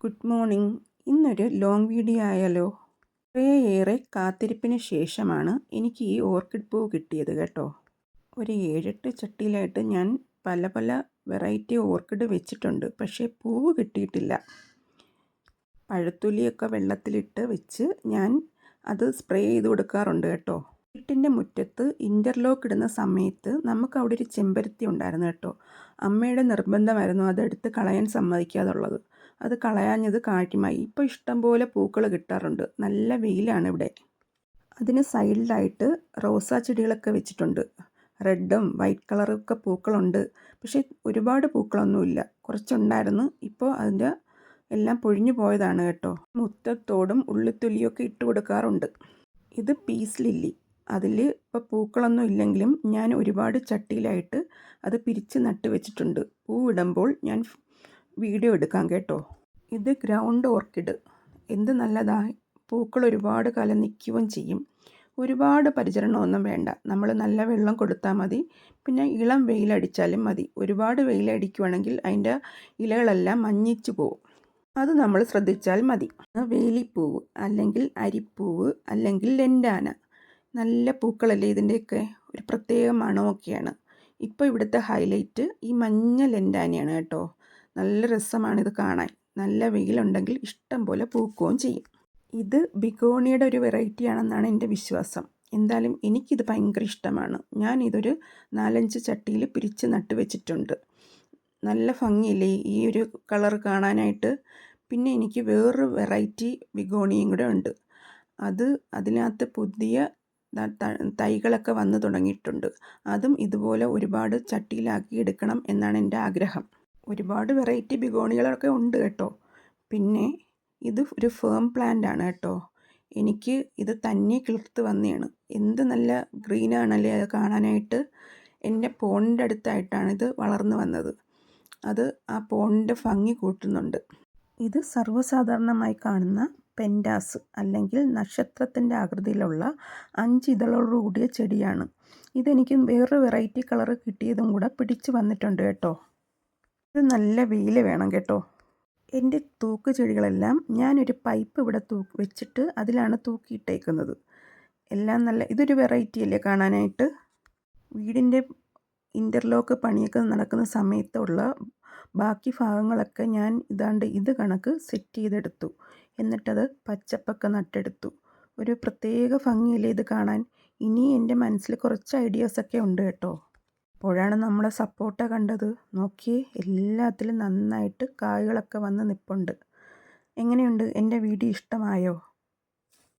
Good morning. ഇന്നൊരു long video ആയാലോ കുറേയേറെ കാത്തിരിപ്പിന് ശേഷമാണ് എനിക്ക് ഈ ഓർക്കിഡ് പൂ കിട്ടിയത് കേട്ടോ. ഒരു ഏഴെട്ട് ചട്ടിയിലായിട്ട് ഞാൻ പല പല വെറൈറ്റി ഓർക്കിഡ് വെച്ചിട്ടുണ്ട്. പക്ഷേ പൂവ് കിട്ടിയിട്ടില്ല. പഴത്തുലിയൊക്കെ വെള്ളത്തിലിട്ട് വെച്ച് ഞാൻ അത് സ്പ്രേ ചെയ്ത് കൊടുക്കാറുണ്ട് കേട്ടോ. വീട്ടിന്റെ മുറ്റത്ത് ഇന്റർലോക്ക് ഇടുന്ന സമയത്ത് നമുക്ക് അവിടെ ഒരു ചെമ്പരത്തി ഉണ്ടായിരുന്നു കേട്ടോ. അമ്മയുടെ നിർബന്ധമായിരുന്നു അതെടുത്ത് കളയാൻ സമ്മതിക്കാതുള്ളത് അത് കളയാഞ്ഞത് കാട്ടിമായി. ഇപ്പോൾ ഇഷ്ടംപോലെ പൂക്കൾ കിട്ടാറുണ്ട്. നല്ല വെയിലാണ് ഇവിടെ. അതിന് സൈഡിലായിട്ട് റോസാ ചെടികളൊക്കെ വെച്ചിട്ടുണ്ട്. റെഡും വൈറ്റ് കളറൊക്കെ പൂക്കളുണ്ട്. പക്ഷേ ഒരുപാട് പൂക്കളൊന്നുമില്ല. കുറച്ചുണ്ടായിരുന്നു. ഇപ്പോൾ അതിന്റെ എല്ലാം പൊഴിഞ്ഞു പോയതാണ് കേട്ടോ. മുത്തത്തോടും ഉള്ളിത്തൊലിയൊക്കെ ഇട്ട് കൊടുക്കാറുണ്ട്. ഇത് പീസ് ലില്ലി. അതിൽ ഇപ്പോൾ പൂക്കളൊന്നും ഇല്ലെങ്കിലും ഞാൻ ഒരുപാട് ചട്ടിയിലായിട്ട് അത് പിരിച്ച് നട്ട് വെച്ചിട്ടുണ്ട്. പൂവിടുമ്പോൾ ഞാൻ വീഡിയോ എടുക്കാം കേട്ടോ. ഇത് ഗ്രൗണ്ട് ഓർക്കിഡ്. എന്ത് നല്ലതായി പൂക്കൾ ഒരുപാട് കാലം നിൽക്കുകയും ചെയ്യും. ഒരുപാട് പരിചരണമൊന്നും വേണ്ട. നമ്മൾ നല്ല വെള്ളം കൊടുത്താൽ മതി. പിന്നെ ഇളം വെയിലടിച്ചാലും മതി. ഒരുപാട് വെയിലടിക്കുവാണെങ്കിൽ അതിന്റെ ഇലകളെല്ലാം മഞ്ഞിച്ചു പോകും അത് നമ്മൾ ശ്രദ്ധിച്ചാൽ മതി. വേലിപ്പൂവ് അല്ലെങ്കിൽ അരിപ്പൂവ് അല്ലെങ്കിൽ ലെൻഡാന നല്ല പൂക്കളല്ലേ ഇതിന്റെയൊക്കെ? ഒരു പ്രത്യേക മണമൊക്കെയാണ്. ഇപ്പോൾ ഇവിടുത്തെ ഹൈലൈറ്റ് ഈ മഞ്ഞ ലെൻഡാനയാണ് കേട്ടോ. നല്ല രസമാണ് ഇത് കാണാൻ. നല്ല വെയിലുണ്ടെങ്കിൽ ഇഷ്ടം പോലെ പൂക്കുകയും ചെയ്യും. ഇത് ബിഗോണിയുടെ ഒരു വെറൈറ്റി ആണെന്നാണ് എന്റെ വിശ്വാസം. എന്തായാലും എനിക്കിത് ഭയങ്കര ഇഷ്ടമാണ്. ഞാൻ ഇതൊരു നാലഞ്ച് ചട്ടിയിൽ പിരിച്ച് നട്ട് വെച്ചിട്ടുണ്ട്. നല്ല ഭംഗിയില്ലേ ഈ ഒരു കളർ കാണാനായിട്ട്? പിന്നെ എനിക്ക് വേറൊരു വെറൈറ്റി ബിഗോണിയും കൂടെ ഉണ്ട്. അത് അതിനകത്ത് പുതിയ തൈകളൊക്കെ വന്നു തുടങ്ങിയിട്ടുണ്ട്. അതും ഇതുപോലെ ഒരുപാട് ചട്ടിയിലാക്കി എടുക്കണം എന്നാണ് എന്റെ ആഗ്രഹം. ഒരുപാട് വെറൈറ്റി ബിഗോണികളൊക്കെ ഉണ്ട് കേട്ടോ. പിന്നെ ഇത് ഒരു ഫേം പ്ലാന്റ് ആണ് കേട്ടോ. എനിക്ക് ഇത് തന്നെ കിളിർത്ത് വന്നെയാണ് എന്ത് നല്ല ഗ്രീനാണല്ലേ അത് കാണാനായിട്ട്? എന്റെ പോണിന്റെ അടുത്തായിട്ടാണ് ഇത് വളർന്നു വന്നത്. അത് ആ പോണിന്റെ ഭംഗി കൂട്ടുന്നുണ്ട്. ഇത് സർവസാധാരണമായി കാണുന്ന പെൻഡാസ് അല്ലെങ്കിൽ നക്ഷത്രത്തിന്റെ ആകൃതിയിലുള്ള അഞ്ച് ഇതളോടുകൂടിയ ചെടിയാണ്. ഇതെനിക്ക് വേറൊരു വെറൈറ്റി കളർ കിട്ടിയതും കൂടെ പിടിച്ചു വന്നിട്ടുണ്ട് കേട്ടോ. ഇത് നല്ല വെയിൽ വേണം കേട്ടോ. എന്റെ തൂക്ക് ചെടികളെല്ലാം ഞാനൊരു പൈപ്പ് ഇവിടെ തൂ വെച്ചിട്ട് അതിലാണ് തൂക്കിയിട്ടേക്കുന്നത് എല്ലാം നല്ല ഇതൊരു വെറൈറ്റി അല്ലേ കാണാനായിട്ട്? വീടിന്റെ ഇന്റർലോക്ക് പണിയൊക്കെ നടക്കുന്ന സമയത്തുള്ള ബാക്കി ഭാഗങ്ങളൊക്കെ ഞാൻ ഇതാണ്ട് ഇത് കണക്ക് സെറ്റ് ചെയ്തെടുത്തു. എന്നിട്ടത് പച്ചപ്പൊക്കെ നട്ടെടുത്തു. ഒരു പ്രത്യേക ഭംഗിയിൽ ഇത് കാണാൻ ഇനി എന്റെ മനസ്സിൽ കുറച്ച് ഐഡിയാസൊക്കെ ഉണ്ട് കേട്ടോ. അപ്പോഴാണ് നമ്മളെ സപ്പോർട്ട കണ്ടത്. നോക്കിയേ എല്ലാത്തിലും നന്നായിട്ട് കായ്കളൊക്കെ വന്ന് നിൽപ്പുണ്ട് എങ്ങനെയുണ്ട്? എന്റെ വീഡിയോ ഇഷ്ടമായോ?